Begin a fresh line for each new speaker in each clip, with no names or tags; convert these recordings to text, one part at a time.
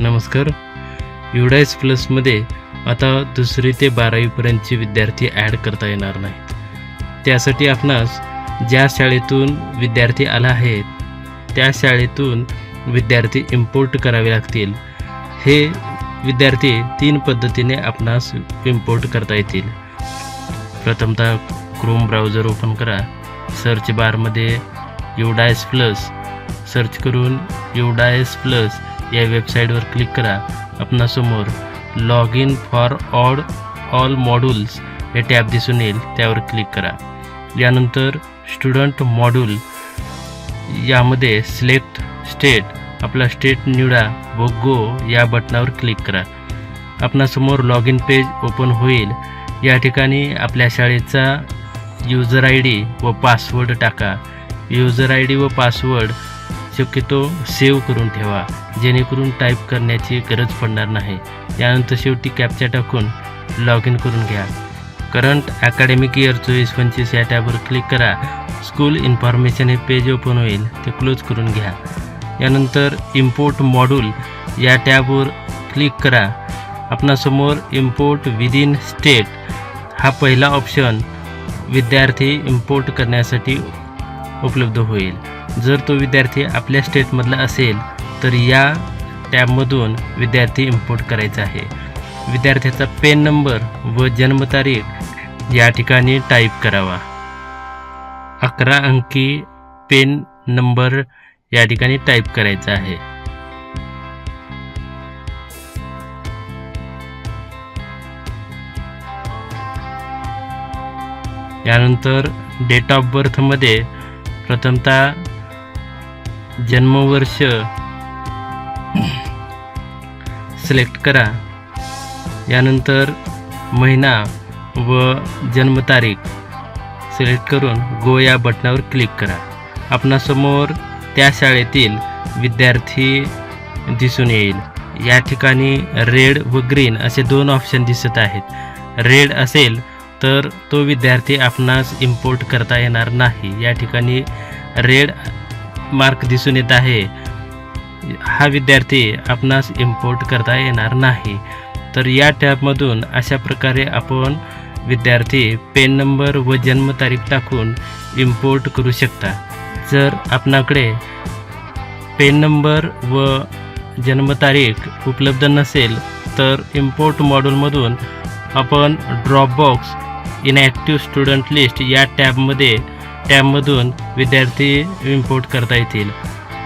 नमस्कार. युडायस प्लसमध्ये आता दुसरी ते बारावीपर्यंतचे विद्यार्थी ॲड करता येणार नाहीत त्यासाठी आपणास ज्या शाळेतून विद्यार्थी आला आहे त्या शाळेतून विद्यार्थी इम्पोर्ट करावे लागतील. हे विद्यार्थी तीन पद्धतीने आपणास इम्पोर्ट करता येतील. प्रथमतः क्रोम ब्राउझर ओपन करा. सर्च बारमध्ये युडायस प्लस सर्च करून युडायस प्लस या वेबसाईटवर क्लिक करा. आपणासमोर log in for odd all modules हे टॅब दिसून येईल. त्यावर क्लिक करा. यानंतर स्टुडंट मॉड्यूल यामध्ये सिलेक्ट स्टेट आपला स्टेट निवडा व गो या बटनावर क्लिक करा. आपणासमोर लॉग इन पेज ओपन होईल. या ठिकाणी आपल्या शाळेचा युजर आय डी व पासवर्ड टाका. युजर आय डी व पासवर्ड शक्यतो सेव्ह करून ठेवा जेणेकरून टाईप करण्याची गरज पडणार नाही. त्यानंतर शेवटी कॅपचा टाकून लॉग इन करून घ्या. करंट अकॅडमिक इयर चोवीस पंचवीस या टॅबवर क्लिक करा. स्कूल इन्फॉर्मेशन हे पेज ओपन होईल ते क्लोज करून घ्या. यानंतर इम्पोर्ट मॉड्यूल या टॅबवर क्लिक करा. आपणासमोर इम्पोर्ट विदिन स्टेट हा पहिला ऑप्शन विद्यार्थी इम्पोर्ट करण्यासाठी उपलब्ध होईल. जर तो विद्यार्थी आपल्या स्टेटमधला असेल तर या टॅबमधून विद्यार्थी इम्पोर्ट करायचा आहे. विद्यार्थ्याचा पेन नंबर व जन्मतारीख या ठिकाणी टाईप करावा. अकरा अंकी पेन नंबर या ठिकाणी टाईप करायचा आहे. यानंतर डेट ऑफ बर्थमध्ये प्रथमतः जन्मवर्ष सिलेक्ट करा. यानंतर महिना व जन्मतारीख सिलेक्ट करून गो या बटनावर क्लिक करा. आपणासमोर त्या शाळेतील विद्यार्थी दिसून येईल. या ठिकाणी रेड व ग्रीन असे दोन ऑप्शन दिसत आहेत. रेड असेल तर तो विद्यार्थी आपणास इम्पोर्ट करता येणार नाही. या ठिकाणी रेड मार्क दिसून येत आहे. हा विद्यार्थी आपणास इम्पोर्ट करता येणार नाही. तर या टॅबमधून अशा प्रकारे आपण विद्यार्थी पेन नंबर व जन्मतारीख टाकून इम्पोर्ट करू शकता. जर आपणाकडे पेन नंबर व जन्मतारीख उपलब्ध नसेल तर इम्पोर्ट मॉड्यूलमधून आपण ड्रॉपबॉक्स इनॲक्टिव्ह स्टुडंट लिस्ट या टॅबमध्ये टॅबमधून विद्यार्थी इम्पोर्ट करता येतील.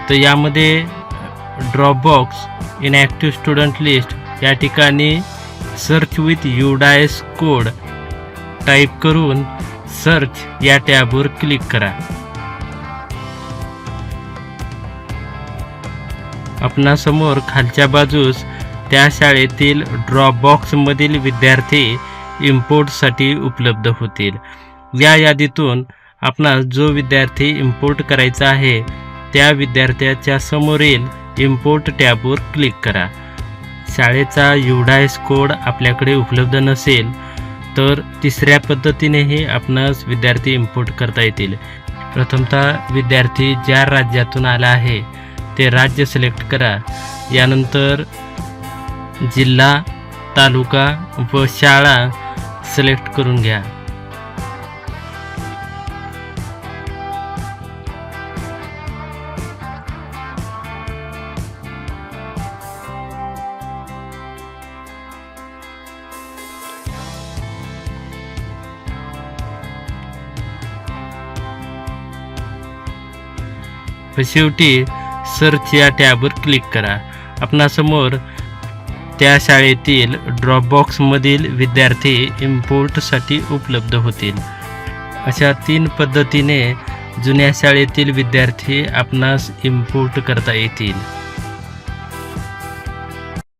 तर यामध्ये ड्रॉपबॉक्स इनॅक्टिव्ह स्टुडंट लिस्ट या ठिकाणी search with UDISE code type करून सर्च या टॅबवर क्लिक करा. आपणासमोर खालच्या बाजूस त्या शाळेतील ड्रॉपबॉक्समधील विद्यार्थी इम्पोर्टसाठी उपलब्ध होतील. या यादीतून आपणास जो विद्यार्थी इम्पोर्ट करायचा आहे त्या विद्यार्थ्याच्या समोरील इम्पोर्ट टॅबवर क्लिक करा. शाळेचा युडायस कोड आपल्याकडे उपलब्ध नसेल तर तिसऱ्या पद्धतीनेही आपणास विद्यार्थी इम्पोर्ट करता येतील. प्रथमतः विद्यार्थी ज्या राज्यातून आला आहे ते राज्य सिलेक्ट करा. यानंतर जिल्हा तालुका व शाळा सिलेक्ट करून घ्या. व शेवटी सर्च या टॅबवर क्लिक करा. आपणासमोर त्या शाळेतील ड्रॉपबॉक्समधील विद्यार्थी इम्पोर्टसाठी उपलब्ध होतील. अशा तीन पद्धतीने जुन्या शाळेतील विद्यार्थी आपणास इम्पोर्ट करता येतील.